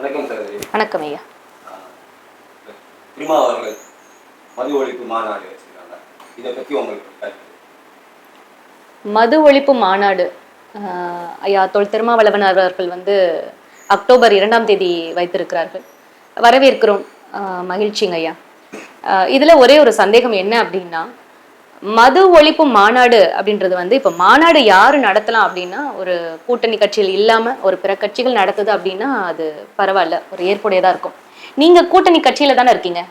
வணக்கம் சகோதரி வணக்கம் ஐயா. திருமா அவர்கள் மது ஒழிப்பு மாநாடு வச்சிருக்காங்க. இதை பத்தி உங்களுக்கு மது ஒழிப்பு மாநாடு ஐயா தொல் திருமாவளவன் அவர்கள் வந்து அக்டோபர் இரண்டாம் தேதி வைத்திருக்கிறார்கள். வரவேற்கிறோம். மகிழ்ச்சிங்க ஐயா. இதுல ஒரே ஒரு சந்தேகம் என்ன அப்படின்னா மது ஒழிப்பு மாநாடு அப்படின்றது வந்து இப்போ மாநாடு யாரு நடத்தலாம் அப்படின்னா ஒரு கூட்டணி கட்சிகள் இல்லாம ஒரு பிற கட்சிகள் நடத்துது அப்படின்னா அது பரவாயில்ல ஒரு ஏற்புடையதா இருக்கும். நீங்க கூட்டணி கட்சியில தானே இருக்கீங்க?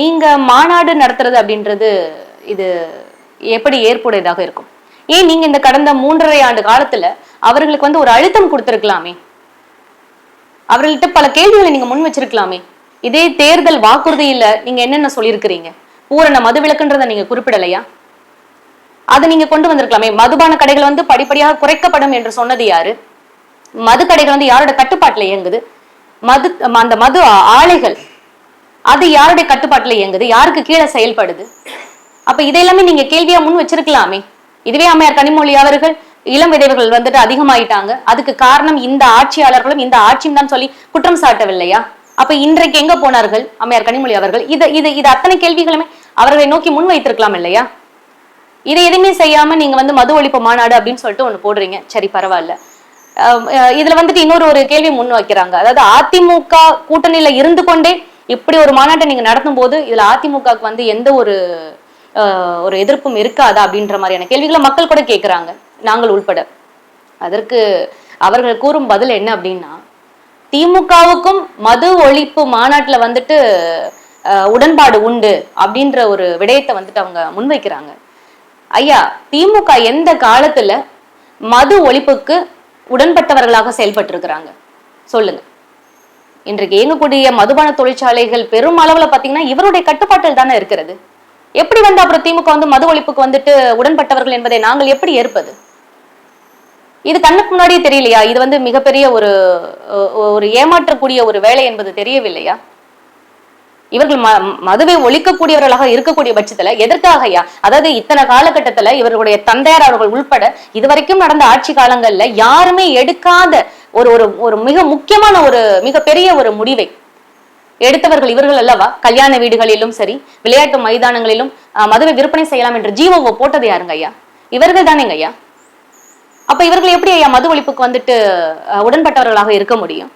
நீங்க மாநாடு நடத்துறது அப்படின்றது இது எப்படி ஏற்புடையதாக இருக்கும்? ஏன் நீங்க இந்த கடந்த மூன்றரை ஆண்டு காலத்துல அவர்களுக்கு வந்து ஒரு அழுத்தம் கொடுத்திருக்கலாமே? அவர்கள்ட்ட பல கேள்விகளை நீங்க முன் வச்சிருக்கலாமே? இதே தேர்தல் வாக்குறுதியில நீங்க என்னென்ன சொல்லியிருக்கிறீங்க? பூரண மதுவிலக்குன்றதை நீங்க குறிப்பிடலையா? அது நீங்க கொண்டு வந்திருக்கலாமே. மதுபான கடைகள் வந்து படிப்படியாக குறைக்கப்படும் என்று சொன்னது யாரு? மது கடைகள் வந்து யாரோட கட்டுப்பாட்டுல இயங்குது? மது அந்த மது ஆலைகள் அது யாருடைய கட்டுப்பாட்டுல இயங்குது? யாருக்கு கீழே செயல்படுது? அப்ப இதெல்லாமே நீங்க கேள்வியா முன் வச்சிருக்கலாமே. இதுவே அம்மையார் கனிமொழி அவர்கள் இளம் விதைவர்கள் வந்துட்டு அதிகமாயிட்டாங்க. அதுக்கு காரணம் இந்த ஆட்சியாளர்களும் இந்த ஆட்சியும் தான் சொல்லி குற்றம் சாட்டவில்லையா? அப்ப இன்றைக்கு எங்க போனார்கள் அம்மையார் கனிமொழி அவர்கள்? இது இது இது அத்தனை கேள்விகளுமே அவர்களை நோக்கி முன் வைத்திருக்கலாம் இல்லையா? இதை எதுவுமே செய்யாம நீங்க வந்து மது ஒழிப்பு மாநாடு அப்படின்னு சொல்லிட்டு ஒண்ணு போடுறீங்க. சரி பரவாயில்ல. அஹ் இதுல வந்துட்டு இன்னொரு ஒரு கேள்வி முன் வைக்கிறாங்க. அதாவது அதிமுக கூட்டணியில இருந்து கொண்டே இப்படி ஒரு மாநாட்டை நீங்க நடத்தும் போது இதுல அதிமுகவுக்கு வந்து எந்த ஒரு ஒரு எதிர்ப்பும் இருக்காதா அப்படின்ற மாதிரியான கேள்விகளை மக்கள் கூட கேட்கறாங்க நாங்கள் உள்பட. அதற்கு அவர்கள் கூறும் பதில் என்ன அப்படின்னா திமுகவுக்கும் மது ஒழிப்பு மாநாட்டுல வந்துட்டு உடன்பாடு உண்டு அப்படின்ற ஒரு விடயத்தை வந்துட்டு அவங்க முன்வைக்கிறாங்க. ஐயா திமுக எந்த காலத்துல மது ஒழிப்புக்கு உடன்பட்டவர்களாக செயல்பட்டு இருக்கிறாங்க சொல்லுங்க. இன்றைக்கு இயங்கக்கூடிய மதுபான தொழிற்சாலைகள் பெரும் அளவுல பாத்தீங்கன்னா இவருடைய கட்டுப்பாட்டில் தானே இருக்கிறது. எப்படி வந்து அப்புறம் திமுக வந்து மது ஒழிப்புக்கு வந்துட்டு உடன்பட்டவர்கள் என்பதை நாங்கள் எப்படி ஏற்பது? இது கண்ணுக்கு முன்னாடியே தெரியலையா? இது வந்து மிகப்பெரிய ஒரு ஒரு ஏமாற்றக்கூடிய ஒரு வேலை என்பது தெரியவில்லையா? இவர்கள் ம மதுவை ஒழிக்கக்கூடியவர்களாக இருக்கக்கூடிய பட்சத்துல எதற்காக ஐயா? அதாவது இத்தனை காலகட்டத்துல இவர்களுடைய தந்தையார் அவர்கள் உள்பட இதுவரைக்கும் நடந்த ஆட்சி காலங்கள்ல யாருமே எடுக்காத ஒரு ஒரு ஒரு மிக முக்கியமான ஒரு மிகப்பெரிய ஒரு முடிவை எடுத்தவர்கள் இவர்கள் அல்லவா? கல்யாண வீடுகளிலும் சரி விளையாட்டு மைதானங்களிலும் மதுவை விற்பனை செய்யலாம் என்று ஜீவோவை போட்டது யாருங்க ஐயா? இவர்கள் தானேங்க ஐயா? அப்ப இவர்கள் எப்படி ஐயா மது ஒழிப்புக்கு வந்துட்டு அஹ், உடன்பட்டவர்களாக இருக்க முடியும்?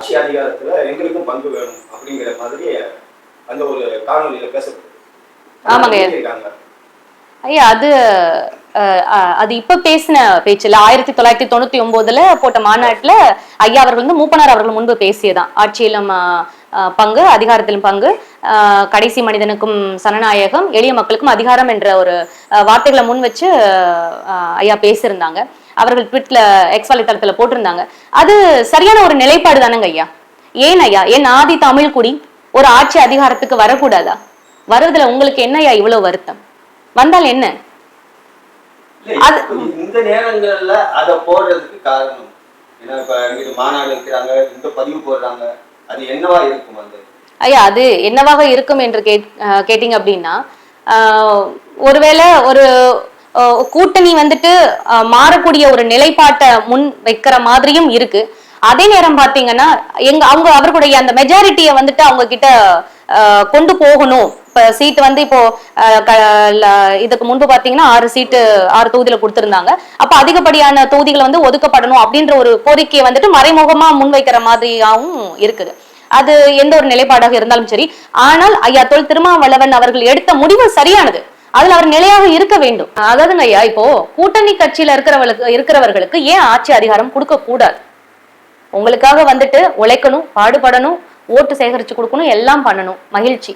ஆட்சி அதிகாரத்துல எங்களுக்கும் பங்கு வேணும் அப்படிங்கிற மாதிரி அந்த ஒரு காணொலியில பேசப்படுது ஆமாங்க. ஐயா அது அது இப்ப பேசின பேச்சுல ஆயிரத்தி தொள்ளாயிரத்தி தொண்ணூத்தி ஒன்பதுல போட்ட மாநாட்டுல ஐயா அவர்கள் வந்து மூப்பனார் அவர்கள் முன்பு பேசியதான். ஆட்சியிலும் பங்கு அதிகாரத்திலும் பங்கு கடைசி மனிதனுக்கும் சனநாயகம் எளிய மக்களுக்கும் அதிகாரம் என்ற ஒரு வார்த்தைகளை முன் வச்சு ஐயா பேசியிருந்தாங்க. அவர்கள் ட்விட்ல எக்ஸ் வலைத்தளத்துல போட்டிருந்தாங்க. அது சரியான ஒரு நிலைப்பாடு தானங்க ஐயா? ஏன் ஐயா? ஏன் ஆதி தமிழ் குடி ஒரு ஆட்சி அதிகாரத்துக்கு வரக்கூடாதா? வருவதுல உங்களுக்கு என்ன ஐயா இவ்வளவு வருத்தம்? வந்தால் என்ன? இப்ப இந்த நேரங்கள்ல அதை போடுறதுக்கு காரணம். ஏன்னா இப்ப இங்கிட்டு மாநாடு வைக்கிறாங்க இந்த பதிவு போடுறாங்க. அது என்னவா இருக்கும் அந்த ஐயா அது என்னவாக இருக்கும் என்று கேட் கேட்டீங்க அப்படின்னா ஒருவேளை ஒரு கூட்டணி வந்துட்டு மாறக்கூடிய ஒரு நிலைப்பாட்டை முன் வைக்கிற மாதிரியும் இருக்கு. அதே நேரம் பாத்தீங்கன்னா எங்க அவங்க அவர்களுடைய அந்த மெஜாரிட்டியை வந்துட்டு அவங்க கிட்ட கொண்டு போகணும். இப்ப சீட் வந்து இப்போ இதுக்கு முன்பு பாத்தீங்கன்னா ஆறு சீட்டு ஆறு தொகுதியில கொடுத்திருந்தாங்க. அப்ப அதிகப்படியான தொகுதிகள் வந்து ஒதுக்கப்படணும் அப்படின்ற ஒரு கோரிக்கையை வந்துட்டு மறைமுகமா முன்வைக்கிற மாதிரியாவும் இருக்குது. அது எந்த ஒரு நிலைப்பாடாக இருந்தாலும் சரி. ஆனால் ஐயா தொல் திருமாவளவன் அவர்கள் எடுத்த முடிவு சரியானது. அதுல அவர் நிலையாக இருக்க வேண்டும். அதாவதுங்க ஐயா இப்போ கூட்டணி கட்சியில இருக்கிறவர்களுக்கு இருக்கிறவர்களுக்கு ஏன் ஆட்சி அதிகாரம் கொடுக்க கூடாது? உங்களுக்காக வந்துட்டு உழைக்கணும் பாடுபடணும் ஓட்டு சேகரிச்சு கொடுக்கணும் எல்லாம் பண்ணணும். மகிழ்ச்சி.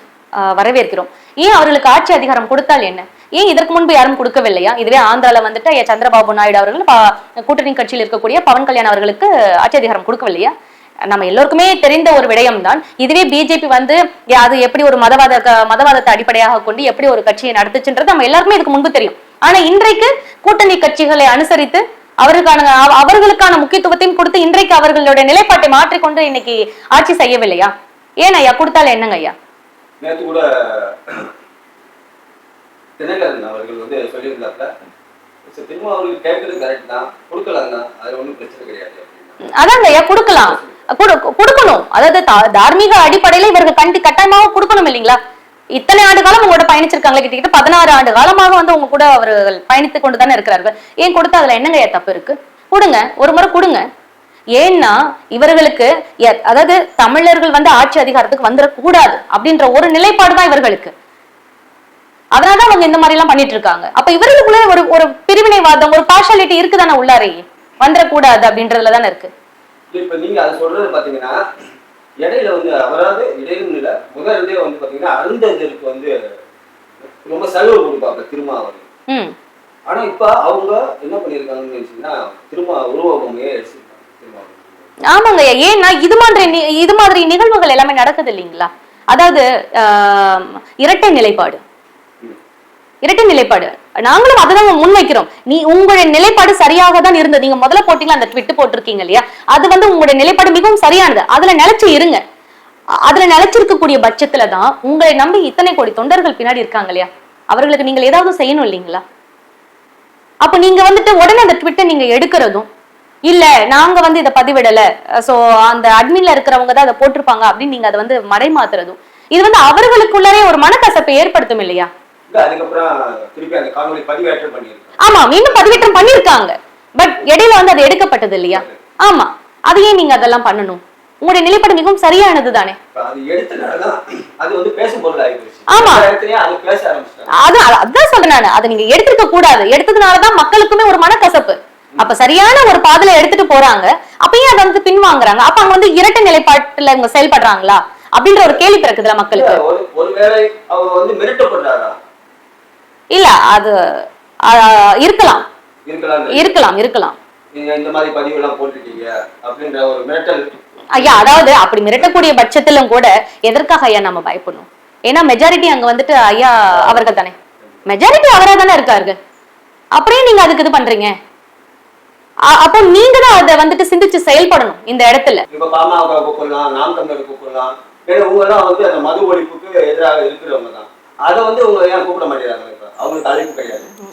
வரவேற்கிறோம். ஏன் அவர்களுக்கு ஆட்சி அதிகாரம் கொடுத்தால் என்ன? ஏன் இதற்கு முன்பு யாரும் கொடுக்கவில்லையா? இதுவே ஆந்திரால வந்துட்டு சந்திரபாபு நாயுடு அவர்கள் கூட்டணி கட்சியில் இருக்கக்கூடிய பவன் கல்யாண் அவர்களுக்கு ஆட்சி அதிகாரம் கொடுக்கவில்லையா? நம்ம எல்லோருக்குமே தெரிந்த ஒரு விடயம் தான் இதுவே பிஜேபி வந்து அது எப்படி ஒரு மதவாத மதவாதத்தை அடிப்படையாக கொண்டு எப்படி ஒரு கட்சியை நடத்துச்சுன்றது நம்ம எல்லாருக்குமே இதுக்கு முன்பு தெரியும். ஆனா இன்றைக்கு கூட்டணி கட்சிகளை அனுசரித்து அவருக்கான அவ- அவர்களுக்கான முக்கியத்துவத்தையும் கொடுத்து இன்றைக்கு அவர்களுடைய நிலைப்பாட்டை மாற்றிக்கொண்டு இன்னைக்கு ஆட்சி செய்யவில்லையா? ஏன் ஐயா? கொடுத்தால என்னங்க ஐயா? நேற்று கூட தினகரன் அவர்கள் வந்து திரும்ப அவருக்கு கேட்கறது கரெக்ட் தான். கொடுக்கலாம் தான். அது ஒன்றும் பிரச்சனை கிடையாது. அதாங்க ஐயா கொடுக்கலாம். குடு- கொடுக்கணும். அதாவது தார்மீக அடிப்படையில இவர்கள் கண்டி கட்டாயமாக கொடுக்கணும் இல்லைங்களா? இத்தனை ஆண்டு காலம் உங்களோட பயணிச்சிருக்காங்களே கிட்டத்தட்ட பதினாறு ஆண்டு காலமாக வந்து உங்க கூட அவர்கள் பயணித்து கொண்டு தானே இருக்கிறார்கள். ஏன் கொடுத்தா அதுல என்னங்க தப்பு இருக்கு? கொடுங்க ஒரு முறை கொடுங்க. ஏன்னா இவர்களுக்கு எ- அதாவது தமிழர்கள் வந்து ஆட்சி அதிகாரத்துக்கு வந்துடக்கூடாது அப்படின்ற ஒரு நிலைப்பாடு தான் இவர்களுக்கு. அதனாலதான் அவங்க இந்த மாதிரி எல்லாம் பண்ணிட்டு இருக்காங்க அப்ப இவர்களுக்குள்ள ஒரு ஒரு பிரிவினைவாதம் ஒரு பார்ஷாலிட்டி இருக்குதானே உள்ளாரையே? வந்துடக்கூடாது அப்படின்றதுல தானே இருக்கு. இப்ப நீங்க அது சொல்றது பாத்தீங்கன்னா இடையில வந்து அவராது இடையிலும் இல்ல. முதல்ல வந்து பாத்தீங்கன்னா அருந்ததிற்கு வந்து ரொம்ப செலவு கொடுப்பாங்க திருமாவளவன். ம். ஆனா இப்ப அவங்க என்ன பண்ணிருக்காங்கன்னு நினைச்சீங்கன்னா திருமா உருவகமையே எடுத்துருக்காங்க திருமாவளவன். ஆமாங்க. ஏன்னா இது மாதிரி இது மாதிரி நிகழ்வுகள் எல்லாமே நடக்குது இல்லைங்களா? அதாவது இரட்டை நிலைப்பாடு. இரட்டை நிலைப்பாடு. நாங்களும் அதுதான் முன்வைக்கிறோம் நீ உங்களுடைய நிலைப்பாடு சரியாக தான் இருந்தது. நீங்க முதல்ல போட்டீங்களா? அந்த ட்விட்டு போட்டிருக்கீங்க இல்லையா? அது வந்து உங்களுடைய நிலைப்பாடு மிகவும் சரியானது. அதுல நிலைச்சு இருங்க. அதுல நிலைச்சிருக்கக்கூடிய பட்சத்துல தான் உங்களை நம்பி இத்தனை கோடி தொண்டர்கள் பின்னாடி இருக்காங்க இல்லையா? அவர்களுக்கு நீங்கள் ஏதாவது செய்யணும் இல்லைங்களா? அப்ப நீங்க வந்துட்டு உடனே அந்த ட்விட்டை நீங்க எடுக்கிறதும் இல்ல நாங்க வந்து இதை பதிவிடல சோ அந்த அட்மின்ல இருக்கிறவங்க தான் அதை போட்டிருப்பாங்க அப்படின்னு நீங்க அதை வந்து மறைமாத்துறதும் இது வந்து அவர்களுக்குள்ளரே ஒரு மனக்கசப்பை ஏற்படுத்தும் இல்லையா? இல்ல அதுக்கப்புறம் திருப்பி அந்த காணொலி பதிவேற்றம் பண்ணியிருக்காங்க. ஆமா மீண்டும் பதிவேற்றம் பண்ணிருக்காங்க பட் இடையில வந்து அது எடுக்கப்பட்டது இல்லையா? ஆமா. அது ஏன் நீங்க அதெல்லாம் பண்ணணும்? உங்களுடைய நிலைப்பாடு மிகவும் சரியானது தானே? அது எடுத்தனாலதான் அது வந்து பேசும் பொருள் ஆயிடுச்சு ஆமா. அது பேச ஆரம்பிச்சிட்டாங்க. அது அது- அதான் சொல்றேன் நானு. அதை நீங்க எடுத்திருக்க கூடாது. எடுத்ததுனாலதான் மக்களுக்குமே ஒரு மனக்கசப்பு. அப்ப சரியான ஒரு பாதையில எடுத்துட்டு போறாங்க. அப்பயும் அதை வந்து பின்வாங்குறாங்க. அப்ப அவங்க வந்து இரட்டை நிலைப்பாட்டுல இவங்க செயல்படுறாங்களா? அப்படின்ற ஒரு கேள்வி பிறக்குதுல மக்களுக்கு. ஒருவேளை அவங்க வந்து மிரட்டப்படுறாரா இல்ல அது இருக்கலாம். இருக்கலாம். இருக்கலாம் ஐயா அதாவது அப்படி மிரட்டக்கூடிய பட்சத்திலும் கூட எதற்காக ஐயா நம்ம பயப்படணும்? ஏன்னா மெஜாரிட்டி அங்க வந்துட்டு ஐயா அவர்கள் தானே. மெஜாரிட்டி அவரா தானே இருக்காரு அப்படியே நீங்க அதுக்கு இது பண்றீங்க. அப்போ நீங்க தான் அதை வந்துட்டு சிந்திச்சு செயல்படணும் இந்த இடத்துல. இப்ப பாமக கூப்பிடலாம் நாம் தமிழர் கூப்பிடலாம். ஏன்னா இவங்க எல்லாம் வந்து அந்த மது ஒழிப்புக்கு எதிராக இருக்கிறவங்க தான். அதை வந்து இவங்க ஏன் கூப்பிட மாட்டேங்கிறாங்க?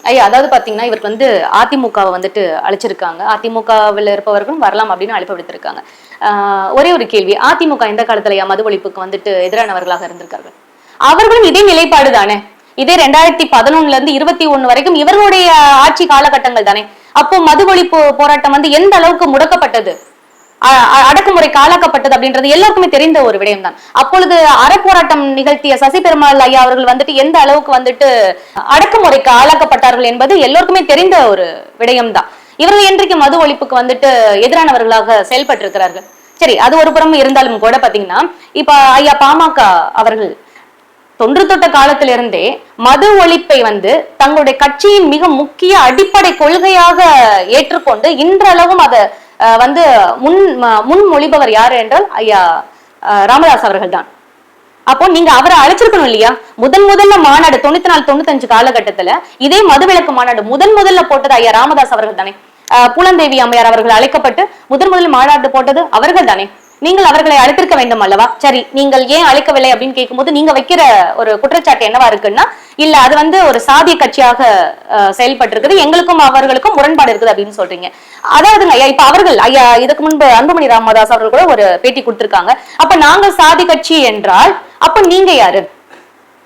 ஐயா அதாவது பாத்தீங்கன்னா இவருக்கு வந்து அதிமுகவை வந்துட்டு அழைச்சிருக்காங்க. அதிமுகவில் இருப்பவர்களும் வரலாம் அப்படின்னு அழைப்பு விடுத்திருக்காங்க. ஆஹ் ஒரே ஒரு கேள்வி. அதிமுக எந்த காலத்துலயா மது ஒழிப்புக்கு வந்துட்டு எதிரானவர்களாக இருந்திருக்கார்கள்? அவர்களும் இதே நிலைப்பாடு தானே? இதே ரெண்டாயிரத்தி பதினொன்னுல இருந்து இருபத்தி ஒண்ணு வரைக்கும் இவர்களுடைய ஆட்சி காலகட்டங்கள் தானே? அப்போ மது ஒழிப்பு போராட்டம் வந்து எந்த அளவுக்கு முடக்கப்பட்டது? அடக்குமுறைக்கு ஆளாக்கப்பட்டது அடக்குமுறை காலாக்கப்பட்டது அப்படின்றது எல்லாருக்குமே தெரிந்த ஒரு விடயம் தான் அப்பொழுது அறப்போராட்டம் நிகழ்த்திய சசி பெருமாள் ஐயா அவர்கள் வந்துட்டு எந்த அளவுக்கு வந்துட்டு அடக்குமுறைக்கு ஆளாக்கப்பட்டார்கள் என்பது எல்லோருக்குமே தெரிந்த ஒரு விடயம் தான் இவர்கள் இன்றைக்கு மது ஒழிப்புக்கு வந்துட்டு எதிரானவர்களாக செயல்பட்டு இருக்கிறார்கள் சரி அது ஒரு புறம் இருந்தாலும் கூட பாத்தீங்கன்னா இப்ப ஐயா பாமக அவர்கள் தொன்று தொட்ட காலத்திலிருந்தே மது ஒழிப்பை வந்து தங்களுடைய கட்சியின் மிக முக்கிய அடிப்படை கொள்கையாக ஏற்றுக்கொண்டு இன்றளவும் அதை வந்து முன் முன்மொழிபவர் யாரு என்றால் ஐயா அஹ், ராமதாஸ் அவர்கள் தான் அப்போ நீங்க அவரை அழைச்சிருக்கணும் இல்லையா? முதன் முதல்ல மாநாடு தொண்ணூத்தி நாலு தொண்ணூத்தஞ்சு காலகட்டத்துல இதே மதுவிலக்கு மாநாடு முதன் முதல்ல போட்டது ஐயா ராமதாஸ் அவர்கள் தானே. புலந்தேவி அம்மையார் அவர்கள் அழைக்கப்பட்டு முதன் முதல் மாநாடு போட்டது அவர்கள் தானே. நீங்கள் அவர்களை அழைத்திருக்க வேண்டும் அல்லவா? சரி நீங்கள் ஏன் அழைக்கவில்லை அப்படின்னு கேட்கும்போது நீங்க வைக்கிற ஒரு குற்றச்சாட்டு என்னவா இருக்குன்னா இல்ல அது வந்து ஒரு சாதிய கட்சியாக செயல்பட்டு இருக்குது எங்களுக்கும் அவர்களுக்கும் முரண்பாடு இருக்குது அப்படின்னு சொல்றீங்க. அதாவதுங்க ஐயா இப்ப அவர்கள் ஐயா இதுக்கு முன்பு அன்புமணி ராமதாஸ் அவர்கள் கூட ஒரு பேட்டி கொடுத்திருக்காங்க. அப்ப நாங்க சாதி கட்சி என்றால் அப்ப நீங்க யாரு?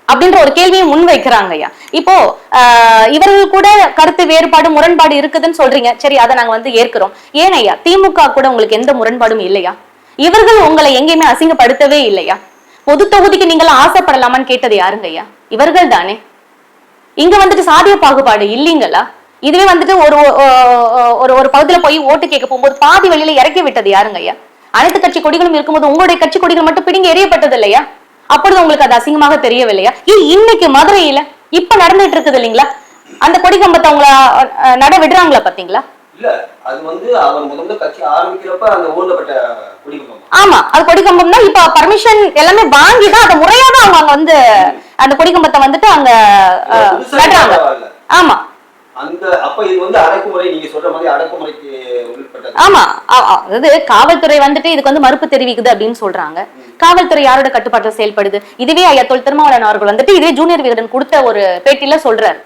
அப்படின்ற ஒரு கேள்வியை முன்வைக்கிறாங்க ஐயா. இப்போ ஆஹ், இவர்கள் கூட கருத்து வேறுபாடு முரண்பாடு இருக்குதுன்னு சொல்றீங்க. சரி அதை நாங்க வந்து ஏற்கிறோம். ஏன் ஐயா? திமுக கூட உங்களுக்கு எந்த முரண்பாடும் இல்லையா? இவர்கள் உங்களை எங்கேயுமே அசிங்கப்படுத்தவே இல்லையா? பொது தொகுதிக்கு நீங்கள் ஆசைப்படலாமான்னு கேட்டது யாருங்க ஐயா இவர்கள் தானே. இங்க வந்துட்டு சாதிய பாகுபாடு இல்லைங்களா? இதுவே வந்துட்டு ஒரு ஒரு ஒரு பகுதியில போய் ஓட்டு கேட்க போகும்போது பாதி வழியில இறக்கி விட்டது யாருங்க ஐயா அனைத்து கட்சி கொடிகளும் இருக்கும்போது உங்களுடைய கட்சி கொடிகள் மட்டும் பிடிங்க எரியப்பட்டது இல்லையா அப்பொழுது உங்களுக்கு அது அசிங்கமாக தெரியவில்லையா? ஏன் இன்னைக்கு மதுரையில இப்ப நடந்துட்டு இருக்குது இல்லைங்களா? அந்த கொடி கம்பத்தை உங்களை நட விடுறாங்களா பாத்தீங்களா இல்ல அது வந்து அவர் முத முதல்ல கட்சி ஆரம்பிக்கிறப்ப அந்த ஊர்லப்பட்ட குடிமகன் ஆமா அது கொடி கம்பம் தான் இப்ப பர்மிஷன் எல்லாமே வாங்கி தான் அதை முறையா தான் அவங்க வந்து அந்த கொடி கம்பத்தை வந்துட்டு அங்க நடுறாங்க. ஆமா. அந்த அப்ப இது வந்து அடக்குமுறை நீங்க சொல்ற மாதிரி அடக்குமுறைக்கு உட்பட்டது. ஆமா அ- அ- அதாவது காவல்துறை வந்துட்டு இதுக்கு வந்து மறுப்பு தெரிவிக்குது அப்படின்னு சொல்றாங்க. காவல்துறை யாரோட கட்டுப்பாட்டில் செயல்படுது? இதுவே ஐயா தொல் திருமாவளவன் அவர்கள் வந்துட்டு இதே ஜூனியர் வீரன் கொடுத்த ஒரு பேட்டியில சொல்றாரு.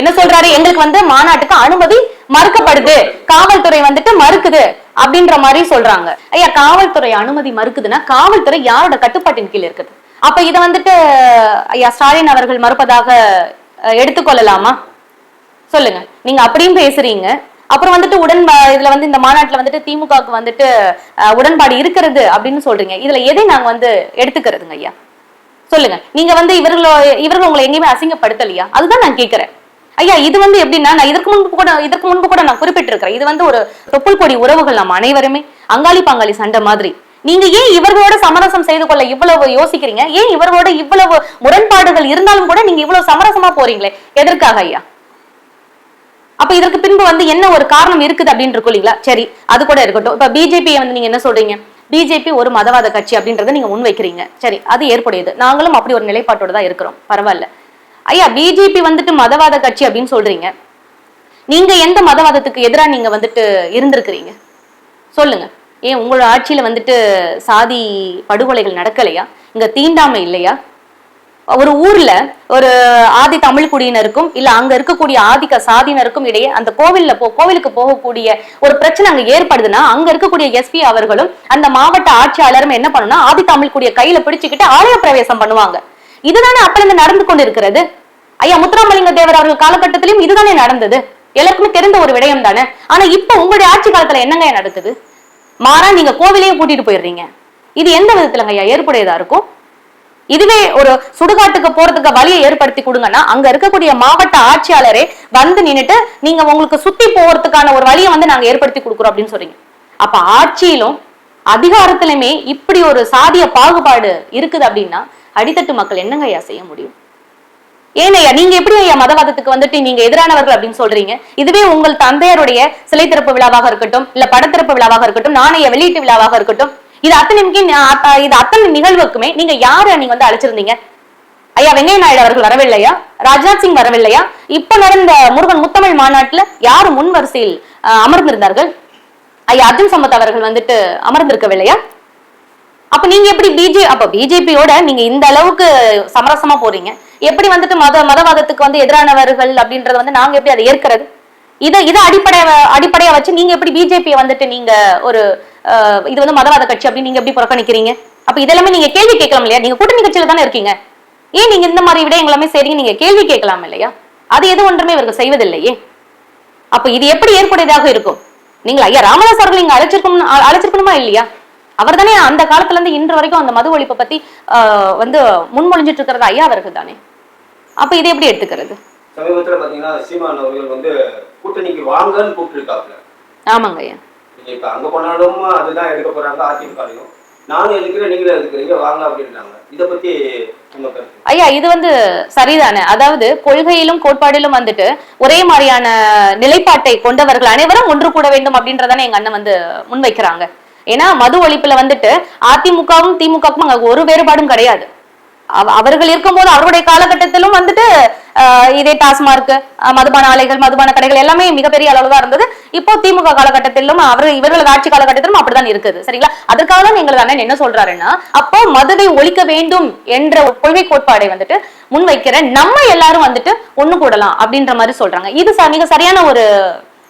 என்ன சொல்றாரு? எங்களுக்கு வந்து மாநாட்டுக்கு அனுமதி மறுக்கப்படுது. காவல்துறை வந்துட்டு மறுக்குது அப்படின்ற மாதிரி சொல்றாங்க. ஐயா காவல்துறை அனுமதி மறுக்குதுன்னா காவல்துறை யாரோட கட்டுப்பாட்டின் கீழ் இருக்குது? அப்ப இத வந்துட்டு ஐயா ஸ்டாலின் அவர்கள் மறுப்பதாக எடுத்துக்கொள்ளலாமா? சொல்லுங்க. நீங்க அப்படியும் பேசுறீங்க. அப்புறம் வந்துட்டு உடன் இதுல வந்து இந்த மாநாட்டுல வந்துட்டு திமுகவுக்கு வந்துட்டு உடன்பாடு இருக்கிறது அப்படின்னு சொல்றீங்க. இதுல எதை நாங்க வந்து எடுத்துக்கிறதுங்க ஐயா? சொல்லுங்க. நீங்க வந்து இவர்களோ இவர்கள் உங்களை எங்கேயுமே அசிங்கப்படுத்தலையா? அதுதான் நான் கேட்கிறேன் ஐயா இது வந்து எப்படின்னா நான் இதற்கு முன்பு கூட இதற்கு முன்பு கூட நான் குறிப்பிட்டிருக்கிறேன். இது வந்து ஒரு தொப்புள் கொடி உறவுகள் நம்ம அனைவருமே அங்காளி பங்காளி சண்டை மாதிரி. நீங்க ஏன் இவர்களோட சமரசம் செய்து கொள்ள இவ்வளவு யோசிக்கிறீங்க? ஏன் இவர்களோட இவ்வளவு முரண்பாடுகள் இருந்தாலும் கூட நீங்க இவ்வளவு சமரசமா போறீங்களே? எதற்காக ஐயா? அப்ப இதற்கு பின்பு வந்து என்ன ஒரு காரணம் இருக்குது அப்படின்னு இருக்கும் இல்லைங்களா சரி அது கூட இருக்கட்டும். இப்ப பிஜேபி வந்து நீங்க என்ன சொல்றீங்க? பிஜேபி ஒரு மதவாத கட்சி அப்படின்றத நீங்க முன்வைக்கிறீங்க. சரி அது ஏற்புடையது. நாங்களும் அப்படி ஒரு நிலைப்பாட்டோட தான் இருக்கிறோம். பரவாயில்ல. ஐயா பிஜேபி வந்துட்டு மதவாத கட்சி அப்படின்னு சொல்றீங்க. நீங்க எந்த மதவாதத்துக்கு எதிராக நீங்க வந்துட்டு இருந்திருக்கிறீங்க? சொல்லுங்க. ஏன் உங்களோட ஆட்சியில வந்துட்டு சாதி படுகொலைகள் நடக்கலையா? இங்க தீண்டாமை இல்லையா? ஒரு ஊர்ல ஒரு ஆதி தமிழ் குடியினருக்கும் இல்ல அங்க இருக்கக்கூடிய ஆதிக்க சாதியினருக்கும் இடையே அந்த கோவில்ல போ கோவிலுக்கு போகக்கூடிய ஒரு பிரச்சனை அங்க ஏற்படுதுன்னா அங்க இருக்கக்கூடிய எஸ்பி அவர்களும் அந்த மாவட்ட ஆட்சியாளரும் என்ன பண்ணணும்னா ஆதி தமிழ் குடிய கையில பிடிச்சுக்கிட்டு ஆலய பிரவேசம் பண்ணுவாங்க. இதுதானே அப்ப இருந்து நடந்து கொண்டு இருக்கிறது ஐயா முத்துராமலிங்க தேவர் அவர்கள் காலகட்டத்திலும் இதுதானே நடந்தது. எல்லாருக்குமே தெரிந்த ஒரு விடயம் தானே ஆனா இப்ப உங்களுடைய ஆட்சி காலத்துல என்னங்க நடக்குது? மாறா நீங்க கோவிலையே கூட்டிட்டு போயிடுறீங்க. இது எந்த விதத்துலங்க ஐயா? ஏற்புடையதா இருக்கும்? இதுவே ஒரு சுடுகாட்டுக்கு போறதுக்கு வழியை ஏற்படுத்தி கொடுங்கன்னா அங்க இருக்கக்கூடிய மாவட்ட ஆட்சியாளரே வந்து நின்னுட்டு நீங்க உங்களுக்கு சுத்தி போறதுக்கான ஒரு வழியை வந்து நாங்க ஏற்படுத்தி கொடுக்குறோம் அப்படின்னு சொல்றீங்க. அப்ப ஆட்சியிலும் அதிகாரத்திலுமே இப்படி ஒரு சாதிய பாகுபாடு இருக்குது அப்படின்னா அடித்தட்டு மக்கள் என்னங்க ஐயா செய்ய முடியும்? ஏன் ஐயா நீங்க எப்படி ஐயா மதவாதத்துக்கு வந்துட்டு நீங்க எதிரானவர்கள் அப்படின்னு சொல்றீங்க? இதுவே உங்கள் தந்தையருடைய சிலை திறப்பு விழாவாக இருக்கட்டும் இல்ல படத்திறப்பு விழாவாக இருக்கட்டும் நாணய வெளியீட்டு விழாவாக இருக்கட்டும் இது அத்தனை இது அத்தனை நிகழ்வுக்குமே நீங்க யாரு நீங்க வந்து அழைச்சிருந்தீங்க? ஐயா வெங்கைய நாயுடு அவர்கள் வரவில்லையா? ராஜ்நாத் சிங் வரவில்லையா? இப்ப நடந்த முருகன் முத்தமிழ் மாநாட்டுல யாரு முன் வரிசையில் அமர்ந்திருந்தார்கள்? ஐயா அர்ஜுன் சம்பத் அவர்கள் வந்துட்டு அமர்ந்திருக்கவில்லையா? அப்ப நீங்க எப்படி பிஜே அப்ப பிஜேபியோட நீங்க இந்த அளவுக்கு சமரசமா போறீங்க? எப்படி வந்துட்டு மத மதவாதத்துக்கு வந்து எதிரானவர்கள் அப்படின்றத வந்து நாங்க எப்படி அதை ஏற்கிறது? இதை இதை அடிப்படையை அடிப்படையா வச்சு நீங்க எப்படி பிஜேபியை வந்துட்டு நீங்க ஒரு இது வந்து மதவாத கட்சி அப்படின்னு நீங்க எப்படி புறக்கணிக்கிறீங்க? அப்ப இதெல்லாமே நீங்க கேள்வி கேட்கலாம் இல்லையா? நீங்க கூட்டணி கட்சியில தானே இருக்கீங்க. ஏன் நீங்க இந்த மாதிரி விட எல்லாமே சரிங்க நீங்க கேள்வி கேட்கலாம் இல்லையா? அது எது ஒன்றுமே இவர்கள் செய்வதில்லையே. அப்ப இது எப்படி ஏற்புடையதாக இருக்கும்? நீங்கள் ஐயா ராமதாஸ் அவர்கள் இங்க அழைச்சிருக்கணும் அழைச்சிருக்கணுமா இல்லையா? அவர் தானே அந்த காலத்துல இருந்து இன்று வரைக்கும் அந்த மது ஒழிப்பை பத்தி வந்து முன்மொழிஞ்சிட்டு இருக்கிறது ஐயா அவர்கள் தானே அப்ப இதை எப்படி எடுத்துக்கிறது? சமீபத்துல பாத்தீங்கன்னா சீமான் அவர்கள் வந்து கூட்டணிக்கு வாங்கன்னு கூப்பிட்டுருக்காப்புல. ஆமாங்க ஐயா. நீங்க இப்ப அங்க போனாலும் அதுதான் எடுக்க போறாங்க அதிமுகலையும். நானும் எதுக்குறேன் நீங்களும் எதுக்குறீங்க வாங்க அப்படின்றாங்க. இதை பத்தி ஐயா இது வந்து சரிதானே? அதாவது கொள்கையிலும் கோட்பாடிலும் வந்துட்டு ஒரே மாதிரியான நிலைப்பாட்டை கொண்டவர்கள் அனைவரும் ஒன்று கூட வேண்டும் அப்படின்றதானே எங்க அண்ணன் வந்து முன்வைக்கிறாங்க. ஏன்னா மது ஒழிப்புல வந்துட்டு அதிமுகவும் திமுகவுக்கும் அங்க ஒரு வேறுபாடும் கிடையாது. அவ- அவர்கள் இருக்கும்போது அவருடைய காலகட்டத்திலும் வந்துட்டு ஆஹ், இதே டாஸ்மார்க் மதுபான ஆலைகள் மதுபான கடைகள் எல்லாமே மிகப்பெரிய அளவுதான் இருந்தது. இப்போ திமுக காலகட்டத்திலும் அவர் இவர்களது ஆட்சி காலகட்டத்திலும் அப்படிதான் இருக்குது. சரிங்களா? அதற்காக தான் எங்களது அண்ணன் என்ன சொல்றாருன்னா அப்போ மதுவை ஒழிக்க வேண்டும் என்ற ஒரு கொள்கை கோட்பாடை வந்துட்டு முன்வைக்கிற நம்ம எல்லாரும் வந்துட்டு ஒண்ணு கூடலாம் அப்படின்ற மாதிரி சொல்றாங்க. இது மிக சரியான ஒரு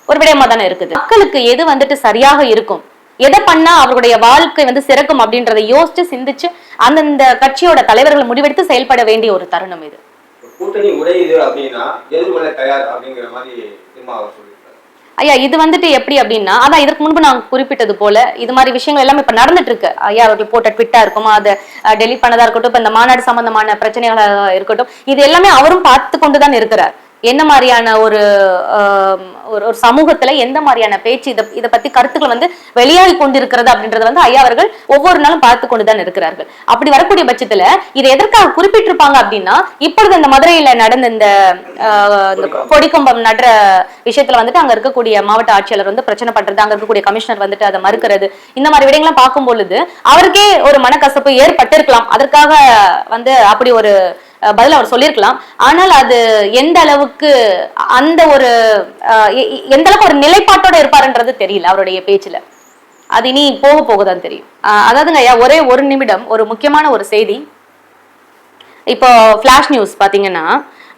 ஒரு விடயமா தானே இருக்குது. மக்களுக்கு எது வந்துட்டு சரியாக இருக்கும்? எதை பண்ணா அவருடைய வாழ்க்கை வந்து சிறக்கும் அப்படின்றத யோசிச்சு சிந்திச்சு அந்தந்த கட்சியோட தலைவர்கள் முடிவெடுத்து செயல்பட வேண்டிய ஒரு தருணம் இது. கூட்டணி உடையுது அப்படின்னா எதிர்கொள்ள தயார் அப்படிங்கிற மாதிரி திரும்ப அவர் சொல்லியிருக்காரு. ஐயா இது வந்துட்டு எப்படி அப்படின்னா அதான் இதற்கு முன்பு நான் குறிப்பிட்டது போல இது மாதிரி விஷயங்கள் எல்லாமே இப்ப நடந்துட்டு இருக்கு ஐயா அவர்கள் போட்ட ட்விட்டா இருக்கும் அதை டெலிட் பண்ணதா இருக்கட்டும் இப்ப இந்த மாநாடு சம்பந்தமான பிரச்சனைகளா இருக்கட்டும் இது எல்லாமே அவரும் பார்த்து கொண்டுதான் இருக்கிறார். என்ன மாதிரியான ஒரு ஒரு ஒரு சமூகத்துல எந்த மாதிரியான பேச்சு இதை இதை பத்தி கருத்துக்கள் வந்து வெளியாகி கொண்டிருக்கிறது அப்படின்றத வந்து ஐயா அவர்கள் ஒவ்வொரு நாளும் பார்த்து கொண்டுதான் இருக்கிறார்கள். அப்படி வரக்கூடிய பட்சத்துல இதை எதற்காக குறிப்பிட்டிருப்பாங்க அப்படின்னா இப்பொழுது இந்த மதுரையில நடந்த இந்த ஆஹ், கொடிக்கம்பம் நடுற விஷயத்துல வந்துட்டு அங்க இருக்கக்கூடிய மாவட்ட ஆட்சியாளர் வந்து பிரச்சனை பண்றது அங்க இருக்கக்கூடிய கமிஷனர் வந்துட்டு அதை மறுக்கிறது இந்த மாதிரி விடயங்கள்லாம் பார்க்கும் பொழுது அவருக்கே ஒரு மனக்கசப்பு ஏற்பட்டிருக்கலாம். அதற்காக வந்து அப்படி ஒரு பதில் அவர் சொல்லியிருக்கலாம். ஆனால் அது எந்த அளவுக்கு அந்த ஒரு எந்த அளவுக்கு ஒரு நிலைப்பாட்டோட இருப்பாருன்றது தெரியல அவருடைய பேச்சுல. அது இனி போக போக தான் தெரியும் அதாவதுங்க ஐயா ஒரே ஒரு நிமிடம் ஒரு முக்கியமான ஒரு செய்தி. இப்போ ஃபிளாஷ் நியூஸ் பாத்தீங்கன்னா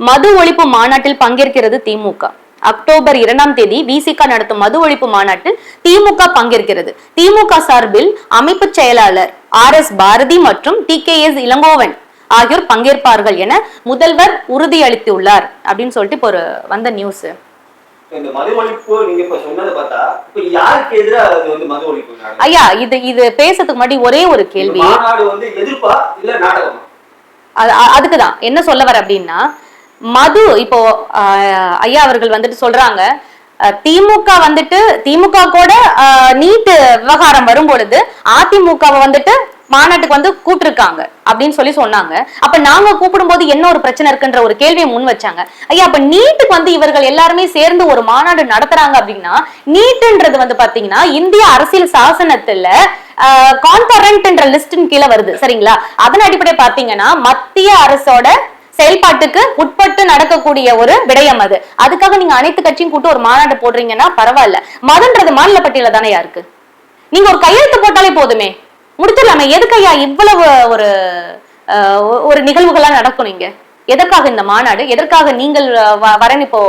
மது ஒழிப்பு மாநாட்டில் பங்கேற்கிறது திமுக. அக்டோபர் இரண்டாம் தேதி விசிக நடத்தும் மது ஒழிப்பு மாநாட்டில் திமுக பங்கேற்கிறது. திமுக சார்பில் அமைப்பு செயலாளர் ஆர் எஸ் பாரதி மற்றும் டி கே எஸ் இளங்கோவன் ஆகியோர் பங்கேற்பார்கள் என முதல்வர் உறுதியளித்துள்ளார் அப்படின்னு சொல்லிட்டு இப்போ ஒரு வந்த நியூஸ் இந்த மது ஒழிப்பு நீங்க இப்ப சொன்னதை பார்த்தா இப்ப யாருக்கு எதிரா அது வந்து மது ஒழிப்பு நடக்குது? ஐயா இது இது பேசுறதுக்கு முன்னாடி ஒரே ஒரு கேள்வி. மாநாடு வந்து எதிர்ப்பா இல்ல நாடகமா? அது- அ- அதுக்குதான். என்ன சொல்ல வர அப்படின்னா மது இப்போ ஐயா அவர்கள் வந்துட்டு சொல்றாங்க திமுக வந்துட்டு திமுக கூட நீட் விவகாரம் வரும் பொழுது அதிமுகவை வந்துட்டு மாநாட்டுக்கு வந்து கூப்பிட்டுருக்காங்க அப்படின்னு சொல்லி சொன்னாங்க. அப்ப நாங்க கூப்பிடும் போது என்ன ஒரு பிரச்சனை இருக்குன்ற ஒரு கேள்வியை முன் வச்சாங்க. ஐயா அப்ப நீட்டுக்கு வந்து இவர்கள் எல்லாருமே சேர்ந்து ஒரு மாநாடு நடத்துறாங்க அப்படின்னா நீட்டுன்றது வந்து பாத்தீங்கன்னா இந்திய அரசியல் சாசனத்துல கான்கரண்ட்ன்ற லிஸ்டின் கீழே வருது. சரிங்களா? அதன் அடிப்படை பாத்தீங்கன்னா மத்திய அரசோட செயல்பாட்டுக்கு உட்பட்டு நடக்கக்கூடிய ஒரு விடயம் அது. அதுக்காக நீங்க அனைத்து கட்சியும் கூட்டு ஒரு மாநாடு போடுறீங்கன்னா பரவாயில்ல. மதன்றது மாநில பட்டியல தானே இருக்கு? நீங்க ஒரு கையெழுத்து போட்டாலே போதுமே. முடிச்சிடலாமே எதுக்கு ஐயா இவ்வளவு ஒரு ஒரு நிகழ்வுகளா நடக்கும் நீங்க எதற்காக இந்த மாநாடு? எதற்காக நீங்கள் வ- வரேன் இப்போ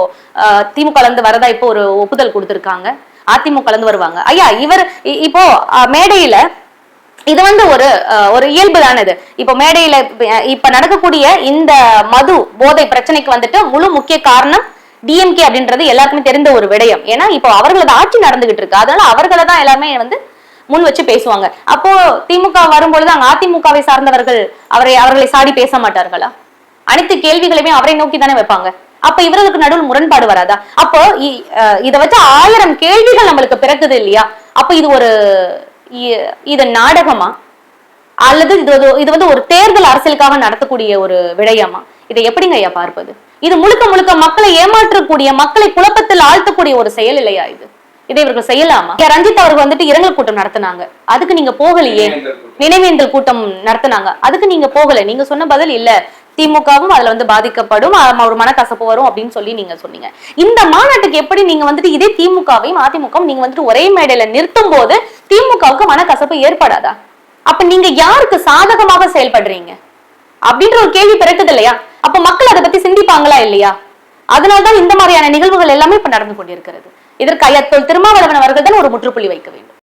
திமுக இருந்து வரதா இப்போ ஒரு ஒப்புதல் கொடுத்திருக்காங்க? அதிமுக இருந்து வருவாங்க. ஐயா இவர் இ- இப்போ மேடையில இது வந்து ஒரு ஒரு இயல்பு தானது இப்போ மேடையில இப்ப நடக்கக்கூடிய இந்த மது போதை பிரச்சனைக்கு வந்துட்டு முழு முக்கிய காரணம் டிஎம்கே அப்படின்றது எல்லாருக்குமே தெரிந்த ஒரு விடயம். ஏன்னா இப்போ அவர்களது ஆட்சி நடந்துகிட்டு இருக்கு. அதனால அவர்களை தான் எல்லாருமே வந்து முன் வச்சு பேசுவாங்க. அப்போ திமுக வரும்பொழுது அங்க அதிமுகவை சார்ந்தவர்கள் அவரை அவர்களை சாடி பேச மாட்டார்களா? அனைத்து கேள்விகளையுமே அவரை நோக்கி தானே வைப்பாங்க. அப்ப இவர்களுக்கு நடுவில் முரண்பாடு வராதா? அப்போ இதை வச்சு ஆயிரம் கேள்விகள் நம்மளுக்கு பிறக்குது இல்லையா? அப்ப இது ஒரு இ- இது நாடகமா? அல்லது இது இது வந்து ஒரு தேர்தல் அரசியலுக்காக நடத்தக்கூடிய ஒரு விடயமா? இதை எப்படிங்க ஐயா பார்ப்பது? இது முழுக்க முழுக்க மக்களை ஏமாற்றக்கூடிய மக்களை குழப்பத்தில் ஆழ்த்தக்கூடிய ஒரு செயல் இல்லையா இது? இதை இவர்கள் செய்யலாமா ரஞ்சித் அவர்கள் வந்துட்டு இரங்கல் கூட்டம் நடத்தினாங்க. அதுக்கு நீங்க போகலையே. நினைவேந்தல் கூட்டம். நடத்தினாங்க. அதுக்கு நீங்க போகல. நீங்க சொன்ன பதில் இல்ல. திமுகவும் அதுல வந்து பாதிக்கப்படும். ஒரு மனக்கசப்பு வரும் அப்படின்னு சொல்லி நீங்க சொன்னீங்க. இந்த மாநாட்டுக்கு எப்படி நீங்க வந்துட்டு இதே திமுகவையும் அதிமுகவும் நீங்க வந்துட்டு ஒரே மேடையில நிறுத்தும் போது திமுகவுக்கு மனக்கசப்பு ஏற்படாதா? அப்ப நீங்க யாருக்கு சாதகமாக செயல்படுறீங்க? அப்படின்ற ஒரு கேள்வி பிறக்குது இல்லையா? அப்ப மக்கள் அதை பத்தி சிந்திப்பாங்களா இல்லையா? அதனால்தான் இந்த மாதிரியான நிகழ்வுகள் எல்லாமே இப்ப நடந்து கொண்டிருக்கிறது. இதற்கு ஐயா திருமாவளவன் அவர்கள் தான் ஒரு முற்றுப்புள்ளி வைக்க வேண்டும்.